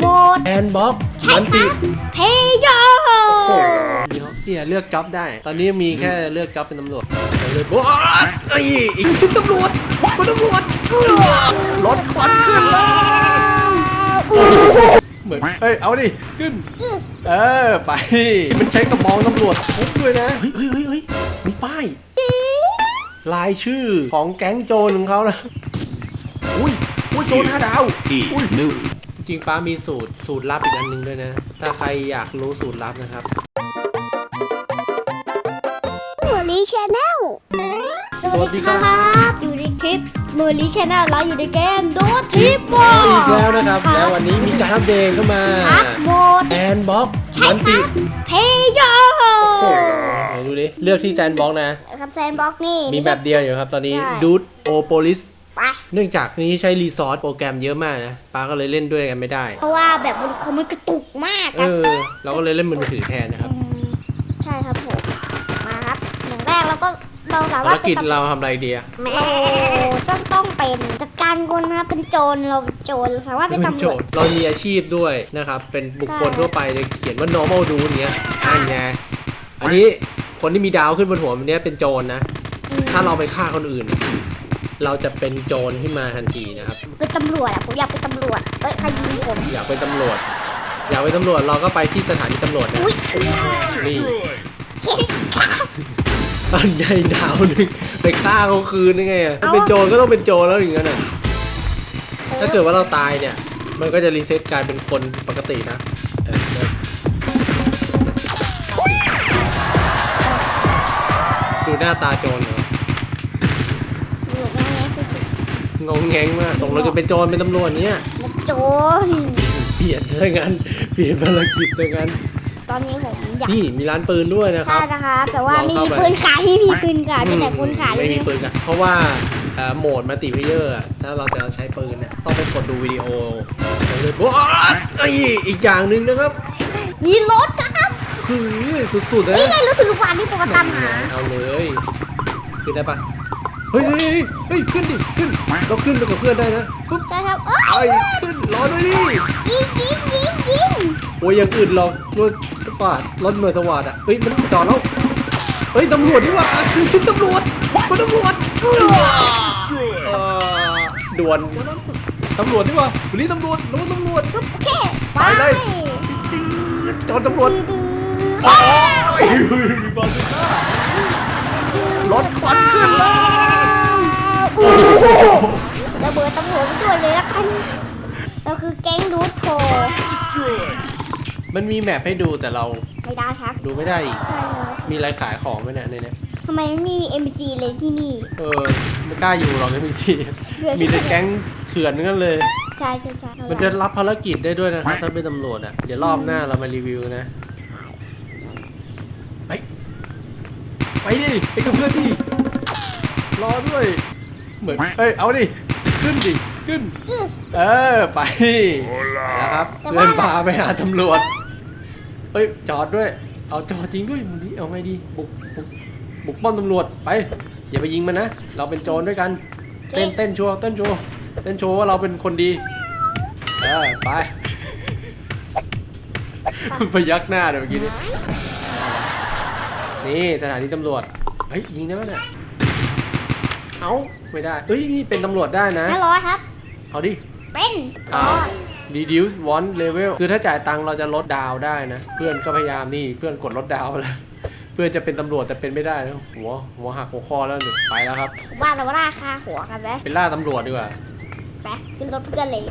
โหมดแอนบ็อกใช่ครับเพย์โยเนี่ยเลือกจ็อบได้ ตอนนี้มีแค่เลือกจ็อบเป็นตำรวจเลยโอ้ยไอ้อีกตำรวจคุณตำรวจรถควันขึ้นแล้วเหมือนเอ้ยเอาดิขึ้น เออไปมันใช้กระบองตำรวจทุบด้วยนะเฮ้ยเฮ้ยเฮ้ยเฮ้ยมีป้ายลายชื่อของแก๊งโจรของเขานะอุ้ยอุ้ยโจรห้าดาวอุ้ย new จริงป้ามีสูตรสูตรลับอีกอันหนึ่งด้วยนะ ถ้าใครอยากรู้สูตรลับนะครับมือลีชแนลสวัสดีครับ อยู่ในคลิปมือลีชแนลแล้วอยู่ในเกมโดทิปบอลอีกแล้วนะครับ แล้ววันนี้มีการอัปเดตเข้ามาครับโหมดแอนบ็อกใช่ครับเพย์โยไหนดูดิ เลือกที่แซนบ็อกนะ ครับแซนบ็อกนี่ มีแบบเดียวอยู่ครับตอนนี้ใช่ดูดโอโปลิส ไปเนื่องจากนี้ใช้รีซอสโปรแกรมเยอะมากนะป้าก็เลยเล่นด้วยกันไม่ได้ เพราะว่าแบบมันคอมมันกระตุกมากเอครับอเราก็เลยเล่นมือถือแทนนะครับ มใช่ครับผมมาครับอย่างแรกเราก็เราสาภามารรถกิจเป็นเราทำอะไรดีอะเราจะต้องเป็นจัดการคนนะครับเป็นโจรเราเป็นโจรเราสามารถเป็นเป็นตำรโจวจ ทย์เรามีอาชีพด้วยนะครับ เป็นบุคคลใช่ ทั่วไปเลยเขียนว่า normal dude เนี้ยอันไงอันนี้คนที่มีดาวขึ้นบนหัวมันเนี้ยเป็นโจรนะ อืมถ้าเราไปฆ่าคนอื่น เราจะเป็นโจรขึ้นมาทันทีนะครับ เป็นตำรวจอะผมอยากเป็นตำรวจเอ้ยใครยิงผมอยากเป็นตำรวจ อยากเป็นตำรวจเราก็ไปที่สถานีตำรวจนะอุ้ยนี่เช็ดขาอันใหญ่ดาวหนึ่งไปฆ่าเขาคืนยังไงอะถ้าเป็นโจรก็ต้องเป็นโจรแล้วอย่างนั้นอะถ้าเกิดว่าเราตายเนี่ย มันก็จะรีเซ็ตกลายเป็นคนปกตินะเออเออดูหน้าตาโจรเหรออยู่ตรงนี้คือ งงแงงมากตกลงจะเป็นโจรเป็นตำรวจเนี่ยมันโจรเปลี่ยนซะงั้นเปลี่ยนภารกิจซะงั้นตอนนี้ผมอยากนี่มีร้านปืนด้วยนะคใช่รับนะคะแต่ว่าลองมีเข้าไปปืนขายที่มีปืนขายมีแต่ปืนขายไม่มีปืนอะเพราะว่าเอ่อโหมดมัลติเพเยอร์อะถ้าเราจะใช้ปืนอะต้องไปกดดูวิดีโอเลยโอ้ยไอ้อีกอย่างหนึ่งนะครับ มีรถนะครับคือสุดๆเลยนี่ไงรถสุรุพานที่ปกติตามหาเอาเลย ขึ้นได้ปะเฮ้ยเฮ้ยเฮ้ยเฮ้ยขึ้นดิขึ้นเรา ขึ้นไปกับเพื่อนได้นะปุ๊บใช่ครับเอ้ยไอ้ขึ้นรอด้วยดิยิงยิงยิงยิงโอ้ยอยังอื่นเรารถสวาดรถเมอร์สวัสดอะเฮ้ยมันจอดแล้วเฮ้ยตำรวจนี่หว่าคือตำรวจมันตำรวจเอ่อด่วนตำรวจนี่หว่าวันนี้ตำรวจรถตำรวจโอเคไปไปเลย จอดตำรวจโอ้ยบอลลูน่ารถควันขึ้นแล้ว โอ้โห ระเบิดตำรวจไปด้วยเลยละกันเราคือแก๊งรูทโทรมันมีแมปให้ดูแต่เราไม่ได้ครับดูไม่ได้อีก ใช่ครับมีอะไรขายของไหมเนี่ยในเนี้ยทำไมไม่มี MC เลยที่นี่ เออไม่กล้าอยู่หรอกไม่มีที่เขื่อนมีแต่แก๊งเถื่อนนั่นเลย ใช่ใช่ใช่มันจะรับภารกิจได้ด้วยนะครับ ถ้าเป็นตำรวจอะ เดี๋ยวรอบหน้าเรามารีวิวนะไปไปดิไปกับเพื่อนดิรอด้วย เหมือนเอ้ยเอาดิ ขึ้นดิขึ้น เออไปแล้วครับเพื่อนพาไปหาตำรวจเฮ้ยจอดด้วย เอาจอดจริงด้วยมันนี้เอาไงดีบุกบุกบุกป้อมตำรวจไป อย่าไปยิงมันนะเราเป็นโจรด้วยกันเต้นเต้นโชว์เต้นโชว์เต้นโชว์ว่าเราเป็นคนดีเออไปพยักหน้าเดี๋ยวเมื่อกี้นี้นี่สถานีตำรวจเฮ้ยยิงได้ไหมเนี่ย เอ้าไม่ได้ เอ้ยนี่เป็นตำรวจได้นะ ห้าร้อยครับ เอาดิ เป็นอ้าว reduce one level คือถ้าจ่ายตังค์เราจะลดดาวได้นะ เพื่อนก็พยายามนี่เพื่อนกดลดดาวไปแล้ว เพื่อนจะเป็นตำรวจแต่เป็นไม่ได้นะหัวหัวหักหัวคอแล้วเนี่ยไปแล้วครับ ผมว่าเราว่าราคาหัวกันไหมเป็นล่าตำรวจดีกว่าไปขึ้นรถเพื่อนเลย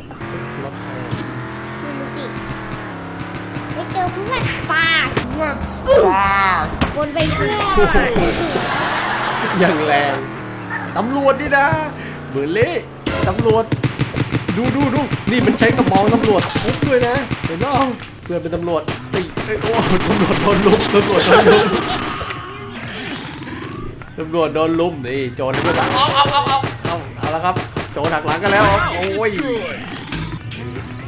รถใครไม่รู้สิไปเจอเพื่อนปากวนไปเพื่อนอย่างแรง ตำรวจนี่นะเบอร์เล่ตำรวจ ดูดูดูนี่มันใช้กระบองตำรวจทุบด้วยนะเห็นน้องเพื่อนเป็นตำรวจตีเอ้โอ้ตำรวจโดนลุมตำรวจโดนลุมตำรวจโดนลุมนี่โจรก็แบบเอาเอาเอาเอาเอาเอาละครับ โจรหักหลังกันแล้วโอ้ย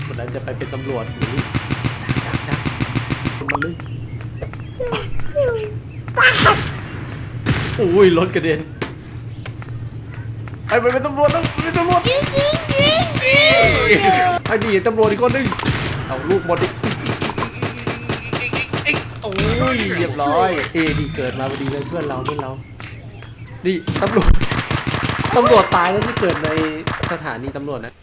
คนนั้นจะไปเป็นตำรวจนีดักดักดักมันเลยโอ้ยรถกระเด็น ไอ้ไปเป็นตำรวจต้องเป็นตำรวจยิงยิงยิงยิงไอ้ดีตำรวจอีกคนหนึงเอเอาลูกหมดดิโอ้ยเรียบร้อยเอ้ดีเกิดมาพอดีเลยเพื่อนเราเพื่อนเรานี่ตำรวจตำรวจตายแล้วที่เกิดในสถานีตำรวจนะ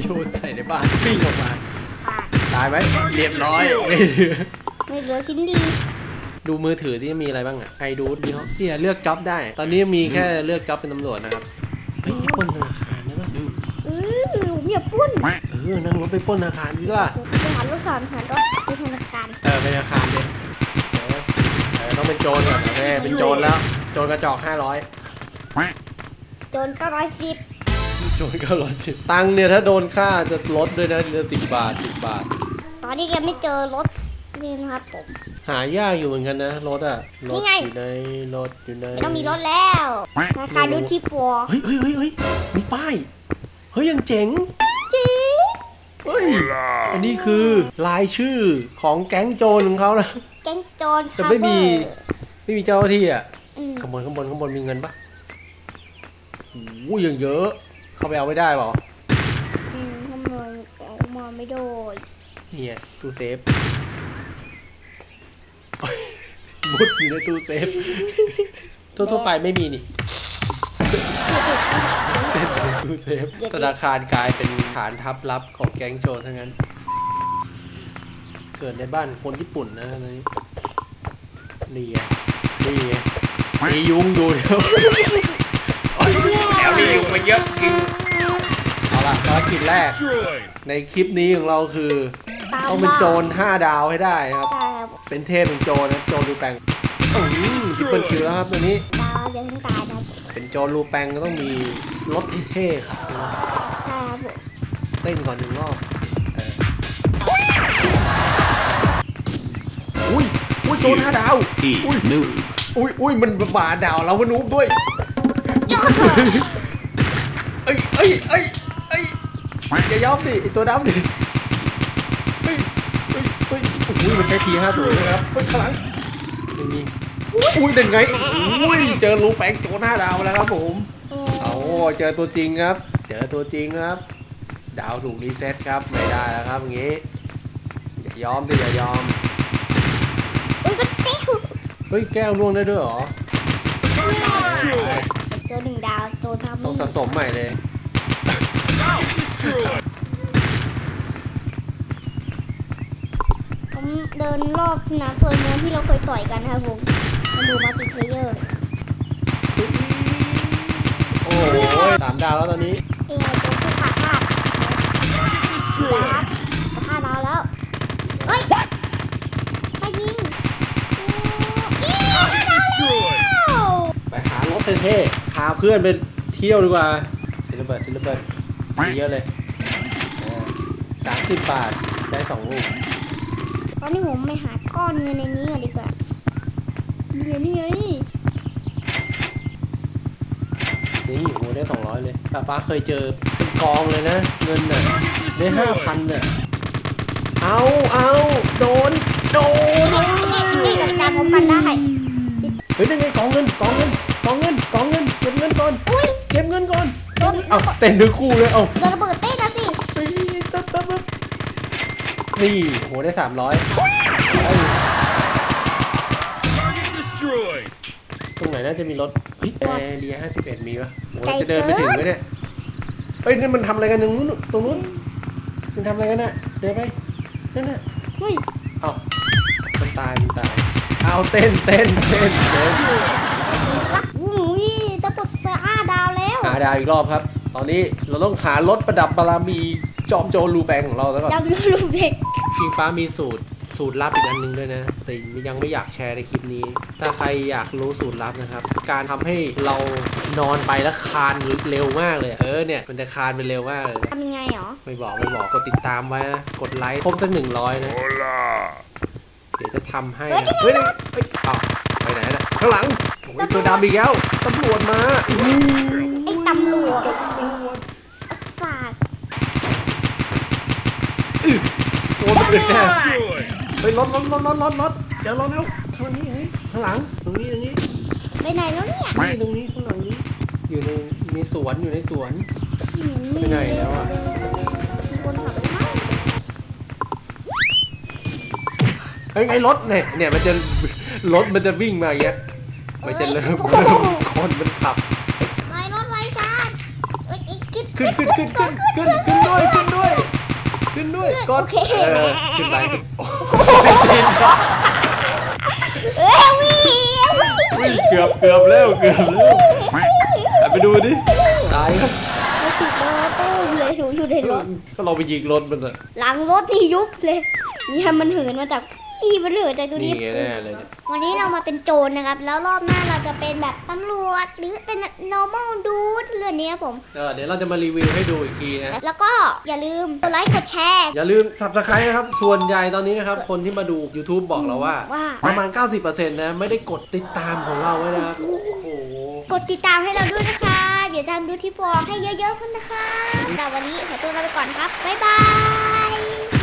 โยนใส่ในบ้านปิ้งออกมาผ่านตายไหมเรียบร้อยไม่เหลือชิ้นดี ดูมือถือที่มีอะไรบ้างอะไอดูดีเนาะที่เลือกจ็อบได้ ตอนนี้มีแค่เลือกจ็อบเป็นตำรวจนะครับเฮ้ยไปปล้นธนาคารได้ปะเออผมอย่าปุ้นเออนั่งรถไปปล้นธนาคารดีล่ะไปหารถสอนหารถไปธนาคารเออไปธนาคารเลยเออเออต้องเป็นโจรก่อนโอเคเป็นโจรแล้ว โจรกระจอกห้าร้อยโจนก็ร้อยสิบโจรก็ร้อยสิบตังค์เนี่ยถ้าโดนค่าจะลดด้วยนะเหลือสิบบาทสิบบาท ตอนนี้ยังไม่เจอรถ นี่นะครับผม หายากอยู่เหมือนกันนะรถอะรนี่ถไง อยู่ในรถอยู่ในไม่ต้องมีรถแล้วธนาคารดูที่ปัวเฮ้ยเฮ้ยเฮ้ยเฮ้ยมีป้าย เฮ้ยยังเจ๋งจริงเฮ้ยอันนี้คือรายชื่อของแก๊งโจรของเขานะ แก๊งโจรแต่ไม่มีคาร์เบอร์ไม่มีเจ้าหน้าที่อะอืมข้างบนข้างบนข้างบนมีเงินปะโอ้ยยังเยอะ เข้าไปเอาไม่ได้เปล่าอืมทำไมเอามาไม่โดยเนี่ยตู้เซฟโอ้ย มุดอยู่ในตู้เซฟ ทั่วๆไปไม่มีนี่เต้นอยู่ในตู้เซฟ ธนาคารกลายเป็นฐานทัพลับของแก๊งโจรทั้งนั้น เกิดในบ้านคนญี่ปุ่นนะอันนี้นี่ไงนี่ไงมียุงอยู่เดี๋ยวแล้วมียุงมาเยอะจริงเอาล่ะภารกิจแรก Destroyed. ในคลิปนี้ของเราคือตามต้องเป็นโจร5ดาวให้ได้นะครับ ใช่ครับ เป็นเทพเป็นโจรนะโจรรูแปงอืมทิปเปิลคิวแล้วครับตัวนี้ดาวเดี๋ยวถึงตายนะครับเป็นโจรรูแปงก็ต้องมีรถเท่ๆครับใช่ครับผมเต้นก่อนหนึ่งรอบเอออุ้ยอุ้ยโจรห้าดาว Eat Ui. noob. อุ้ยอุ้ยมันมาดาวเราก็นูบด้วย เอ้ยเอ้ยเอ้ยเอ้ยอย่ายอมสิไอตัวดำดิเฮ้ยเฮ้ยเฮ้ยโอ้ยมันใช้ทีห้าศูนย์นะครับเฮ้ยข้างหลังไม่มีอุ้ยเป็นไงอุ้ยเจอลูแปงโจรห้าดาวแล้วครับผมโอ้เอาเจอตัวจริงครับ เจอตัวจริงครับ ดาวถูกรีเซ็ตครับไม่ได้แล้วครับอย่างงี้อย่ายอมดิอย่ายอมอุ้ยก็ติ้วเฮ้ยแก้วล่วงได้ด้วยเหรอ Destroyed. เจอหนึ่งดาวโจรทำต้องนี่สะสมใหม่เลย Destroyed. ผม เดินรอบสนามเพลินเมืองที่เราเคยต่อยกันนะครับผมมาดูมาติเพลเยอร์โอ้โหสามดาวแล้วตอนนี้เอไอตัวผู้ขาขาด Destroyed. ครับจะฆ่าดาวแล้วเฮ้ยไปยิงโอ้อี้ฆ่าดาว Destroyed. แล้วไปหารถเท่ๆพาเพื่อนไปเที่ยวดีกว่าซิลเบิร์ตซิลเบิร์ตมีเยอะเลยสามสิบบาทได้สองลูกต อนนี้ผมไปหาก้อนเงินในนี้ก่อนดีกว่านี่ไงนี่ไงนี่โหได้สองร้อยเลยป้าป้าเคยเจอเป็นกองเลยนะ เงินน่ะได้ห้าพันน่ะเอาเอาโดนโดนนี่นี่จัดการผมมันได้เฮ้ยนั่นไงกองเงินกองเงินกองเงินกองเงินเก็บเงินก่อนอุ้ยเก็บเงินก่อนโดนเอาเต้นทั้งคู่เลยเอา นี่โหได้สามร้อย Destroyed. ตรงไหนน่าจะมีรถเฮ้ยแอร์เรียห้าสิบเอ็ดมีปะโหเราจะเดินไปถึงไหมเนี่ยเฮ้ยนี่มันทำอะไรกันตรงนู้นตรงนู้นมันทำอะไรกันน่ะเดินไปนั่นน่ะอุ้ยเอามันตายมันตายเอาเต้นเต้นเต้นเต้นละอุ้ยจะปลดสะอาดาวแล้วหาดาวอีกรอบครับ ตอนนี้เราต้องหารถประดับบารมี จอมโจรลูแบงของเราแล้วก่อนดาวลูกเด็กชิงฟ้ามีสูตรสูตรลับอีกอันหนึงด้วยนะ แต่ยังไม่อยากแชร์ในคลิปนี้ ถ้าใครอยากรู้สูตรลับนะครับ การทำให้เรานอนไปแล้วคานเร็วมากเลย เออเนี่ย มันจะคานไปเร็วมากเลยทำยังไงหรอไม่บอกไม่บอกกดติดตามไว้นะกดไลค์ครบสักหนึ่งร้อยนะ Hola. เดี๋ยวจะทำให้นะเฮ้ยเฮ้ยเอ้าไปไหนนะข้างหลังโอ้ยตัวดำอีกแล้วตำรวจมาอู้ไอ้ตำรวจ ตำรวจ ฝาก โอ้ยมันเดือดแน่เฮ้ยรถรถรถรถรถรถเจอรถแล้วตรงนี้เฮ้ยข้างหลังตรงนี้ตรงนี้ไปไหนแล้วเนี่ยนี่ตรงนี้ข้างหลังนี้อยู่ในมีสวนอยู่ในสวนไปไหนแล้วอะมีคนขับรถมาเฮ้ยไอ้รถเนี่ยเนี่ยมันจะรถมันจะวิ่งมาอย่างเงี้ยมันจะเริ่มเริ่มคนมันขับไงรถไว้ชาร์จเอ้ยเอ้ยขึ้นขึ้นขึ้นขึ้นขึ้นขึ้นขึ้นด้วยขึ้นด้วย ขึ้นด้วยกดโอเค เออขึ้นไปขึ้นโอ้โหเอ้ยวิ่งวิ่งเกือบเกือบแล้วเกือบแล้วหันไปดูดิตายครับไม่ติดรถตู้มเลยถูอยู่ในรถก็เราไปยิงรถมันอะหลังรถที่ยุบเลยเนี่ยมันเหินมาจาก พี่มันเหินจากตัวนี่นี้ไงแน่เลยเนี่ยวันนี้เรามาเป็นโจรนะครับ แล้วรอบหน้าเราจะเป็นแบบตำรวจหรือเป็น normal dude เรื่องนี้ครับผม เออเดี๋ยวเราจะมารีวิวให้ดูอีกทีนะ แล้วก็อย่าลืมกดไลค์กดแชร์ อย่าลืม subscribe นะครับ ส่วนใหญ่ตอนนี้นะครับ คนที่มาดู YouTube บอกเราว่า ว่า ประมาณ 90%นะไม่ได้กดติดตามของเราไว้นะครับ โอ้โห กดติดตามให้เราด้วยนะคะเดี๋ยวจะดูที่บอกให้เยอะๆขึ้นนะคะแต่วันนี้ขอตัวลาไปก่อนครับบ๊ายบาย